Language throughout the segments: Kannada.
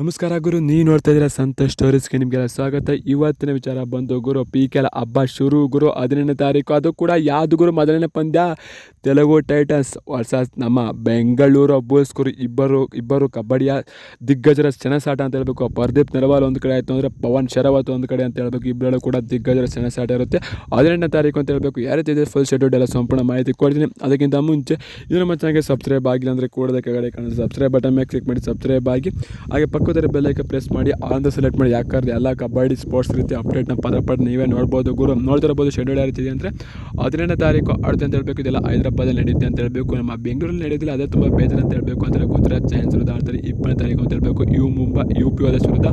ನಮಸ್ಕಾರ ಗುರು, ನೀವು ನೋಡ್ತಾ ಇದ್ದೀರಾ ಸಂತೋಷ್ ಸ್ಟೋರೀಸ್ಗೆ ನಿಮಗೆಲ್ಲ ಸ್ವಾಗತ. ಇವತ್ತಿನ ವಿಚಾರ ಬಂದು ಗುರು ಪಿ ಕೆಲ ಹಬ್ಬ ಶುರು ಗುರು, ಹದಿನೆಂಟನೇ ತಾರೀಕು, ಅದು ಕೂಡ ಯಾವುದು ಗುರು, ಮೊದಲನೇ ಪಂದ್ಯ? ತೆಲುಗು ಟೈಟನ್ಸ್ ವರ್ಸಸ್ ನಮ್ಮ ಬೆಂಗಳೂರು ಬುಲ್ಸ್ ಗುರು ಇಬ್ಬರು ಇಬ್ಬರು ಕಬಡ್ಡಿಯ ದಿಗ್ಗಜರ ಸೆಣಸಾಟ ಅಂತ ಹೇಳಬೇಕು. ಪರ್ದೀಪ್ ನರವಾಲ್ ಒಂದು ಕಡೆ ಆಯಿತು ಅಂದರೆ ಪವನ್ ಶರವತ್ ಒಂದು ಕಡೆ ಅಂತ ಹೇಳಬೇಕು. ಇಬ್ಬರಲ್ಲೂ ಕೂಡ ದಿಗ್ಗಜರ ಸೆಣಸಾಟ ಇರುತ್ತೆ. ಹದಿನೆಂಟನೇ ತಾರೀಕು ಅಂತ ಹೇಳಬೇಕು. ಯಾವ ಇದೆ ಫುಲ್ ಶೆಡ್ಯೂಲ್ ಎಲ್ಲ ಸಂಪೂರ್ಣ ಮಾಹಿತಿ ಕೊಡ್ತೀನಿ. ಅದಕ್ಕಿಂತ ಮುಂಚೆ ಇದು ನಮ್ಮ ಸಬ್ಸ್ಕ್ರೈಬ್ ಆಗಿಲ್ಲ ಅಂದರೆ ಕೂಡಲೇ ಕಡೆ ಕಾಣುತ್ತೆ. ಸಬ್ಸ್ಕ್ರೈಬ್ ಬಟನ್ ಮೇಲೆ ಕ್ಲಿಕ್ ಮಾಡಿ ಸಬ್ಸ್ಕ್ರೈಬ್ ಆಗಿ. ಹಾಗೆ ಪಕ್ಕದಲ್ಲಿ ಬೆಲ್ಲೈಕ ಪ್ರೆಸ್ ಮಾಡಿ ಆನಂದ ಸೆಲೆಕ್ಟ್ ಮಾಡಿ. ಯಾಕಂದ್ರೆ ಎಲ್ಲ ಕಬಡ್ಡಿ ಸ್ಪೋರ್ಟ್ಸ್ ರೀತಿ ಅಪ್ಡೇಟ್ನ ಪದ ಪಡ್ ನೀವೇ ನೋಡ್ಬೋದು. ಗುರು ನೋಡ್ತಿರ್ಬೋದು ಶೆಡ್ಯೂಲ್ ಯಾವ ರೀತಿ ಇದೆ ಅಂದರೆ ಹದಿನೆಂಟನೇ ತಾರೀಕು ಅರ್ಧ ಅಂತ ಹೇಳಬೇಕು, ಇದೆಲ್ಲ ಹೈದರಾಬಾದಲ್ಲಿ ನಡೆಯುತ್ತೆ ಅಂತ ಹೇಳಬೇಕು, ನಮ್ಮ ಬೆಂಗಳೂರಲ್ಲಿ ನಡೆಯೋದಿಲ್ಲ ಅದೇ ತುಂಬ ಬೇಜಾರು ಅಂತ ಹೇಳಬೇಕು. ಅಂದರೆ ಗುಜರಾತ್ ಜೈನ್ಸ್ ವಿರುದ್ಧ ಆಡ್ತಾರೆ ಇಪ್ಪತ್ತನೇ ತಾರೀಕು ಅಂತ ಹೇಳಬೇಕು. ಯು ಮುಂಬೈ, ಯು ಪಿ ವಾದ ವಿರುದ್ಧ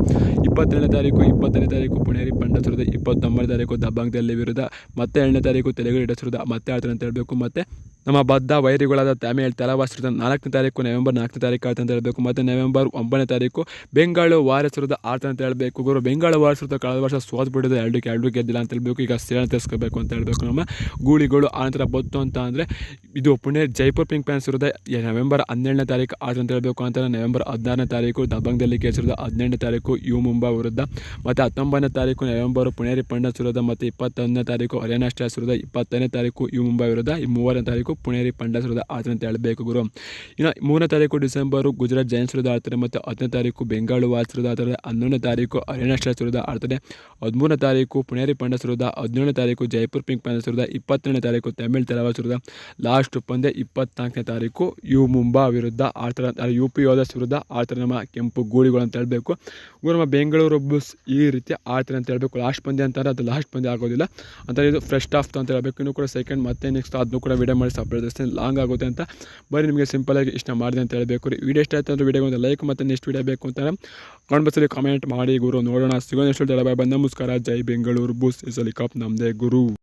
ಇಪ್ಪತ್ತೆರಡನೇ ತಾರೀಕು, ಇಪ್ಪತ್ತನೇ ತಾರೀಕು ಪುಣೇರಿ ಪಂಡಸ್ ವಿರುದ್ಧ ಇಪ್ಪತ್ತೊಂಬತ್ತನೇ ತಾರೀಕು ದಬಾಂಗ್ ದಲ್ಲಿ ವಿರುದ್ಧ, ಮತ್ತೆ ಎರಡನೇ ತಾರೀಕು ತೆಲುಗು ಇಡಸ್ ವಿರುದ್ಧ ಮತ್ತೆ ಆಡ್ತಾರೆ ಅಂತ ಹೇಳಬೇಕು. ಮತ್ತೆ ನಮ್ಮ ಬದ್ಧ ವೈರಿಗಳಾದ ತಮಿಳ್ ತಲವಾಸ್ ವಿರುದ್ಧ ನಾಲ್ಕನೇ ತಾರೀಕು ನವೆಂಬರ್ ನಾಲ್ಕನೇ ತಾರೀಕು ಆಯ್ತು ಅಂತ ಹೇಳಬೇಕು ಮತ್ತು ನವೆಂಬರ್ ಒಂಬತ್ತನೇ ತಾರೀಕು ಬೆಂಗಾಳು ವಾರಸರದ ಆಡ್ತಾರೆ ಅಂತ ಹೇಳಬೇಕು ಗುರು ಬೆಂಗಾಳು ವಾರಸರದ ಕಳೆದ ವರ್ಷ ಸೋತ್ ಬಿಡೋದು ಎರಡಕ್ಕೆ ಎರಡು ಗೆದ್ದಿಲ್ಲ ಅಂತ ಹೇಳಬೇಕು ಈಗ ಸೇಣ ತರಿಸ್ಕೋಬೇಕು ಅಂತ ಹೇಳಬೇಕು ನಮ್ಮ ಗೂಳಿಗಳು ಆನಂತರ ಬತ್ತು ಅಂತ ಅಂದರೆ ಇದು ಪುಣೆ ಜೈಪುರ್ ಪಿಂಕ್ ಪ್ಯಾನ್ಸ್ ಇರೋದ ನವೆಂಬರ್ ಹನ್ನೆರಡನೇ ತಾರೀಕು ಆರ್ತ ಅಂತ ಹೇಳಬೇಕು ಅಂತ ನವೆಂಬರ್ ಹದಿನಾರನೇ ತಾರೀಕು ದಬಂಗದಲ್ಲಿ ಕೇಸ್ ವಿರುದ್ಧ ಹದಿನೆಂಟನೇ ತಾರೀಕು ಯು ಮುಂಬಾ ವಿರುದ್ಧ ಮತ್ತು ಹತ್ತೊಂಬತ್ತನೇ ತಾರೀಕು ನವೆಂಬರ್ ಪುಣೇರಿ ಪಂಡಸ್ ವಿರುದ್ಧ ಮತ್ತು ಇಪ್ಪತ್ತೊಂದನೇ ತಾರೀಕು ಹರಿಯಾಣ ಸ್ಟಾರ್ಸ್ ವಿರುದ್ಧ ಇಪ್ಪತ್ತನೇ ತಾರೀಕು ಯು ಮುಂಬೈ ವಿರುದ್ಧ ಈ ಮೂರನೇ ತಾರೀಕು ಪುಣೇರಿ ಪಂಡಸ್ ವಿರುದ್ಧ ಆಡ್ತಾರೆ ಅಂತ ಹೇಳಬೇಕು ಗುರು. ಇನ್ನು ಮೂರನೇ ತಾರೀಕು ಡಿಸೆಂಬರು ಗುಜರಾತ್ ವಿರುದ್ಧ ಆಡ್ತಾರೆ ಮತ್ತು ಹತ್ತನೇ ತಾರೀಕು ಬೆಂಗಳೂರು ವಾಲ್ಸ್ ವಿರುದ್ಧ ಆಡ್ತಾರೆ ಹನ್ನೊಂದನೇ ತಾರೀಕು ವಿರುದ್ಧ ಆಡ್ತಾರೆ ಹದಿಮೂರನೇ ತಾರೀಕು ಪುಣೇರಿ ಪಂಡಸ್ ವಿರುದ್ಧ ಹದಿನೇಳನೇ ತಾರೀಕು ಜೈಪುರ್ ಪಿಂಕ್ ಪ್ಯಾನ್ಸ್ ಸುರದ ಇಪ್ಪತ್ತನೇ ತಾರೀಕು ತಮಿಳ್ ತಲವಾಸ್ ವಿರುದ್ಧ ಲಾಸ್ಟ್ ಪಂದ್ಯ ಇಪ್ಪತ್ನಾಲ್ಕನೇ ತಾರೀಕು ಯು ಮುಂಬಾ ವಿರುದ್ಧ ಆಡ್ತಾರೆ ಯು ಪಿ ಯೋಧಸ್ ವಿರುದ್ಧ ಆಡ್ತಾರೆ ನಮ್ಮ ಕೆಂಪು ಗೂಳಿಗಳು ಅಂತ ಹೇಳಬೇಕು. ಇವರು ನಮ್ಮ ಬೆಂಗಳೂರು ಬುಸ್ ಈ ರೀತಿ ಆಡ್ತಾರೆ ಅಂತ ಹೇಳಬೇಕು. ಲಾಸ್ಟ್ ಪಂದ್ಯ ಅಂತಾರೆ, ಅದು ಲಾಸ್ಟ್ ಪಂದ್ಯ ಆಗೋದಿಲ್ಲ. ಅಂತ ಇದು ಫ್ರೆಶ್ ಆಫ್ ಅಂತ ಹೇಳಬೇಕು. ಇನ್ನೂ ಕೂಡ ಸೆಕೆಂಡ್ ಮತ್ತೆ ನೆಕ್ಸ್ಟ್ ಅದನ್ನು ಕೂಡ ವಿಡಿಯೋ ಮಾಡಿ ಸಪ್ರೇಟ್ ಲಾಂಗ್ ಆಗುತ್ತೆ ಅಂತ. ಬರೀ ನಿಮಗೆ ಸಿಂಪಲಾಗಿ ಇಷ್ಟ ಮಾಡಿದೆ ಅಂತ ಹೇಳಬೇಕು ರೀ. ವಿಡಿಯೋ ಇಷ್ಟ ಆಯ್ತು ಅಂದರೆ ವೀಡಿಯೋಗೆ ಒಂದು ಲೈಕ್ ಮತ್ತು ನೆಕ್ಸ್ಟ್ ವೀಡಿಯೋ ಬೇಕು ಅಂತ ಕಾಣ್ಬಸ್ಸಲ್ಲಿ ಕಾಮೆಂಟ್ ಮಾಡಿ ಗುರು, ನೋಡೋಣ. ಸಿಗೋ ನೆಕ್ಸ್ಟ್ ವಿಡಿಯೋ ಬಾಯ್ ನಮಸ್ಕಾರ. ಜೈ ಬೆಂಗಳೂರು. ಬೂಸ್ ಇಸಲಿ ಕಪ್. ನಮ್ಮದೇ ಗುರು.